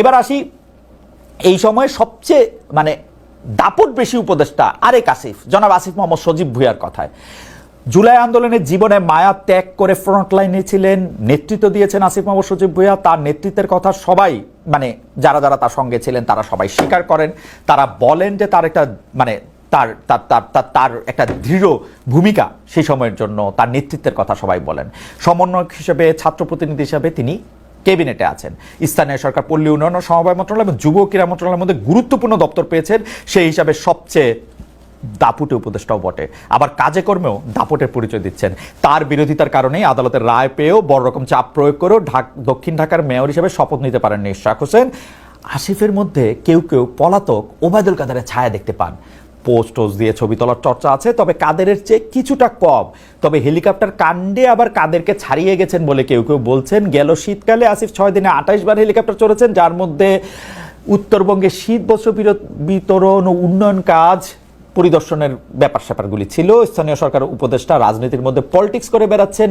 এবার আসি এই সময়ে সবচেয়ে মানে দাপট বেশি উপদেষ্টা আরেক আসিফ, জনাব আসিফ মোহাম্মদ সজীব ভুইয়ার কথায়। জুলাই আন্দোলনের জীবনে মায়া ত্যাগ করে ফ্রন্ট লাইনে ছিলেন, নেতৃত্ব দিয়েছেন আসিফ মোহাম্মদ সজীব ভুইয়া, তার নেতৃত্বের কথা সবাই মানে যারা যারা তার সঙ্গে ছিলেন তারা সবাই স্বীকার করেন। তারা বলেন যে তার একটা মানে তার তার তার তার একটা দৃঢ় ভূমিকা সেই সময়ের জন্য তার নেতৃত্বের কথা সবাই বলেন। সমন্বয়ক হিসেবে, ছাত্র প্রতিনিধি হিসেবে তিনি ক্যাবিনেটে আছেন। স্থানীয় সরকার, পল্লী উন্নয়ন ও সমবায় মন্ত্রণালয় এবং যুব ক্রীড়া মন্ত্রণালয়ের মধ্যে গুরুত্বপূর্ণ দপ্তর পেয়েছেন। সেই হিসাবে সবচেয়ে দাপুটে উপদেষ্টাও বটে। আবার কাজে কর্মেও দাপটের পরিচয় দিচ্ছেন। তার বিরোধিতার কারণেই আদালতের রায় পেয়েও বড় রকম চাপ প্রয়োগ করেও দক্ষিণ ঢাকার মেয়র হিসেবে শপথ নিতে পারেননি ইশরাক হোসেন। আসিফের মধ্যে কেউ কেউ পলাতক ওবায়দুল কাদারের ছায়া দেখতে পান। পোস্ট টোস্ট দিয়ে ছবি তোলার চর্চা আছে, তবে কাদেরের চেয়ে কিছুটা কম। তবে হেলিকপ্টার কাণ্ডে আবার কাদেরকে ছাড়িয়ে গেছেন বলে কেউ কেউ বলছেন। গেল শীতকালে আসিফ ছয় দিনে আঠাইশ বার হেলিকপ্টার চড়েছেন, যার মধ্যে উত্তরবঙ্গে শীত বস্ত্র বিতরণ ও উন্নয়ন কাজ পরিদর্শনের ব্যাপার স্যাপারগুলি ছিল। স্থানীয় সরকার উপদেষ্টা রাজনীতির মধ্যে পলিটিক্স করে বেড়াচ্ছেন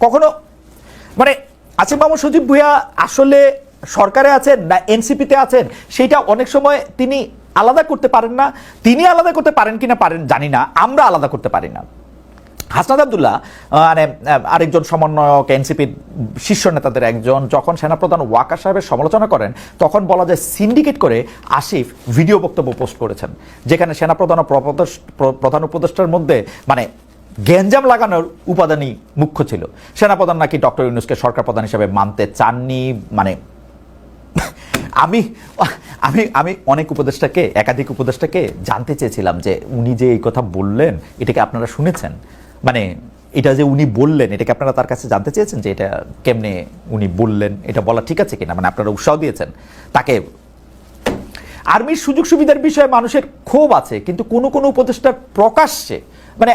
কখনো? মানে আসিফ মাহমুদ সজীব ভুইয়া আসলে সরকারে আছেন না এনসিপিতে আছেন, সেটা অনেক সময় তিনি আলাদা করতে পারেন না। তিনি আলাদা করতে পারেন কিনা পারেন জানি না, আমরা আলাদা করতে পারি না। হাসনাদ আবদুল্লাহ মানে আরেকজন সমন্বয়ক এনসিপির শীর্ষ নেতাদের একজন, যখন সেনাপ্রধান ওয়াকার সাহেবের সমালোচনা করেন, তখন বলা যায় সিন্ডিকেট করে আসিফ ভিডিও বক্তব্য পোস্ট করেছেন, যেখানে সেনাপ্রধান ও প্র- প্রধান উপদেষ্টার মধ্যে মানে গ্যাঞ্জাম লাগানোর উপাদানই মুখ্য ছিল। সেনাপ্রধান নাকি ডক্টর ইউনুসকে সরকার প্রধান হিসেবে মানতে চাননি? মানে আমি আমি আমি অনেক উপদেষ্টাকে, একাধিক উপদেষ্টাকে জানতে চেয়েছিলাম যে উনি যে এই কথা বললেন এটাকে আপনারা শুনেছেন? মানে এটা যে উনি বললেন এটাকে আপনারা তার কাছে জানতে চেয়েছেন যে এটা কেমনে উনি বললেন? এটা বলা ঠিক আছে কিনা? মানে আপনারা উৎসাহ দিয়েছেন। তাকে, আর্মির সুযোগ সুবিধার বিষয়ে মানুষের ক্ষোভ আছে, কিন্তু কোনো কোনো উপদেষ্টার প্রকাশ্যে মানে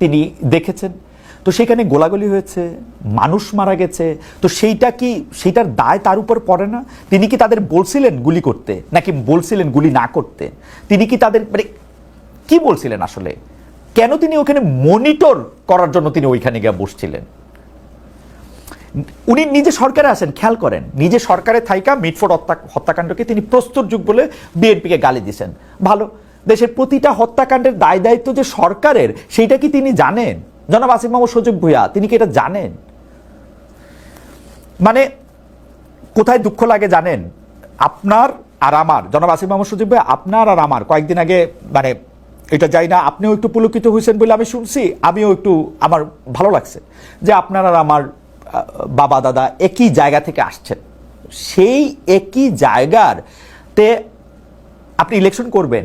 তিনি দেখেছেন। তো সেখানে গোলাগুলি হয়েছে, মানুষ মারা গেছে। তো সেইটা কি, সেইটার দায় তার উপর পড়ে না? তিনি কি তাদের বলছিলেন গুলি করতে, নাকি বলছিলেন গুলি না করতে? তিনি কি তাদের মানে কি বলছিলেন আসলে? কেন তিনি ওখানে মনিটর করার জন্য তিনি ওইখানে গিয়ে বসছিলেন? উনি নিজে সরকারে আছেন, খেয়াল করেন। নিজে সরকারে থাইকা মিটফোর্ড হত্যা, হত্যাকাণ্ডকে তিনি প্রস্তুত যুগ বলে বিএনপিকে গালি দিছেন ভালো। দেশের প্রতিটা হত্যাকাণ্ডের দায় দায়িত্ব যে সরকারের, সেইটা কি তিনি জানেন? জনাব আসিফ মাহমুদ সজীব ভুইয়া, তিনি কি এটা জানেন? মানে কোথায় দুঃখ লাগে জানেন? আপনার আর আমার, জনাব আসিফ মাহমুদ সজীব ভাই আপনার আর আমার, কয়েকদিন আগে মানে এটা যাই না, আপনিও একটু পুলকিত হয়েছেন বলে আমি শুনছি, আমিও একটু, আমার ভালো লাগছে যে আপনার আর আমার বাবা, দাদা একই জায়গা থেকে আসছেন। সেই একই জায়গার তে আপনি ইলেকশন করবেন।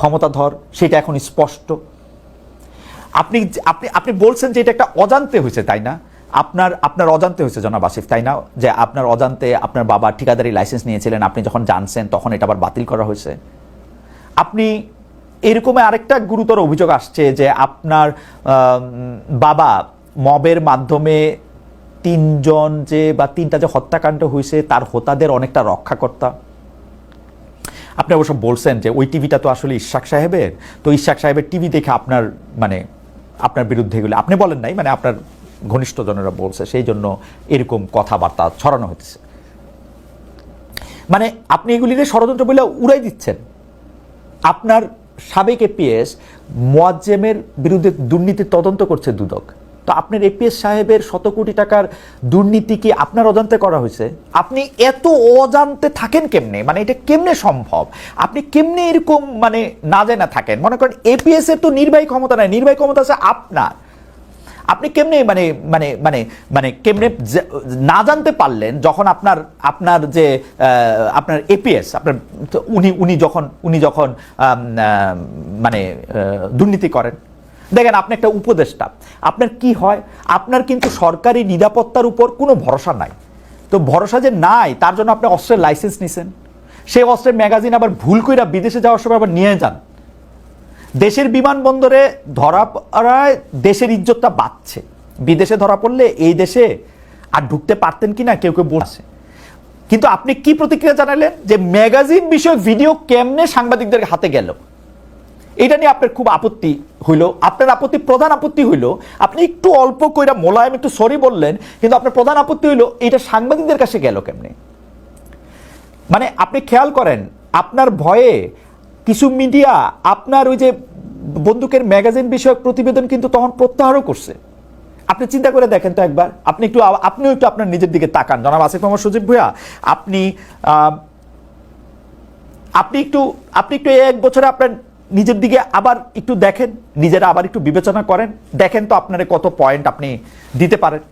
ক্ষমতাধর, সেটা এখন স্পষ্ট। আপনি আপনি আপনি বলছেন যে এটা একটা অজান্তে হয়েছে, তাই না? আপনার আপনার অজান্তে হয়েছে, জনাব আসিফ, তাই না? যে আপনার অজান্তে আপনার বাবা ঠিকাদারি লাইসেন্স নিয়েছিলেন, আপনি যখন জানছেন, তখন এটা আবার বাতিল করা হয়েছে। আপনি এরকম আরেকটা গুরুতর অভিযোগ আসছে যে আপনার বাবা মবের মাধ্যমে তিনজন যে, বা তিনটা যে হত্যাকাণ্ড হয়েছে, তার হোতাদের অনেকটা রক্ষাকর্তা। আপনি অবশ্য বলছেন যে ওই টিভিটা তো আসলে ইশাক সাহেবের। তো ইশাক সাহেবের টিভি দেখে আপনার মানে আপনার বিরুদ্ধে এগুলো, আপনি বলেন নাই মানে আপনার ঘনিষ্ঠজনেরা বলছে, সেই জন্য এরকম কথাবার্তা ছড়ানো হতেছে মানে আপনি এগুলিকে ষড়যন্ত্র বলে উড়াই দিচ্ছেন। আপনার সাবেক এপিএস মোয়াজ্জেমের বিরুদ্ধে দুর্নীতি তদন্ত করছে দুদক। তো আপনার এপিএস সাহেবের শত কোটি টাকার দুর্নীতি কি আপনার অজান্তে করা হয়েছে? আপনি এত অজান্তে থাকেন কেমনে? মানে এটা কেমনে সম্ভব? আপনি কেমনে এরকম মানে না জেনে থাকেন? মনে করেন এপিএস এর তো নির্বাহী ক্ষমতা নাই, নির্বাহী ক্ষমতা আছে আপনার। আপনি কেমনে মানে মানে মানে মানে কেমনে না জানতে পারলেন যখন আপনার আপনার যে আপনার এপিএস আপনার উনি উনি যখন উনি যখন মানে দুর্নীতি করেন? দেখেন, আপনি একটা উপদেষ্টা। আপনার কি হয়? আপনার কিন্তু সরকারি নিরাপত্তার উপর কোনো ভরসা নাই। তো ভরসা যে নাই, তার জন্য আপনি অস্ত্রের লাইসেন্স নিছেন। সেই অস্ত্রের ম্যাগাজিন আবার ভুল কইরা বিদেশে যাওয়ার সময় আবার নিয়ে যান। দেশের বিমানবন্দরে ধরা পড়ায় দেশের ইজ্জতটা বাড়ছে। বিদেশে ধরা পড়লে এই দেশে আর ঢুকতে পারতেন কি না, কেউ কেউ বলছে। কিন্তু আপনি কি প্রতিক্রিয়া জানালেন? যে ম্যাগাজিন বিষয়ক ভিডিও কেমনে সাংবাদিকদের হাতে গেল? এটা নিয়ে আপনার খুব আপত্তি হইল। আপনার আপত্তি, প্রধান আপত্তি হইল। আপনি একটু অল্প কইরা মোলায়েম, একটু সরি বললেন, কিন্তু আপনার প্রধান আপত্তি হইল, এটা সাংবাদিকদের কাছে গেল কেমনে? মানে আপনি খেয়াল করেন, আপনার ভয়ে কিছু মিডিয়া আপনার ওই যে বন্দুকের ম্যাগাজিন বিষয়ক প্রতিবেদন কিন্তু তখন প্রত্যাহারও করছে। আপনি চিন্তা করে দেখেন তো একবার। আপনি একটু আপনিও একটু আপনার নিজের দিকে তাকান। জনাব আসিফ মোহাম্মদ সজীব ভুয়া আপনি আপনি একটু আপনি একটু এক বছরে আপনার নিজের দিকে আবার একটু দেখেন, নিজেরা আবার একটু বিবেচনা করেন, দেখেন তো আপনারা কত পয়েন্ট আপনি দিতে পারেন।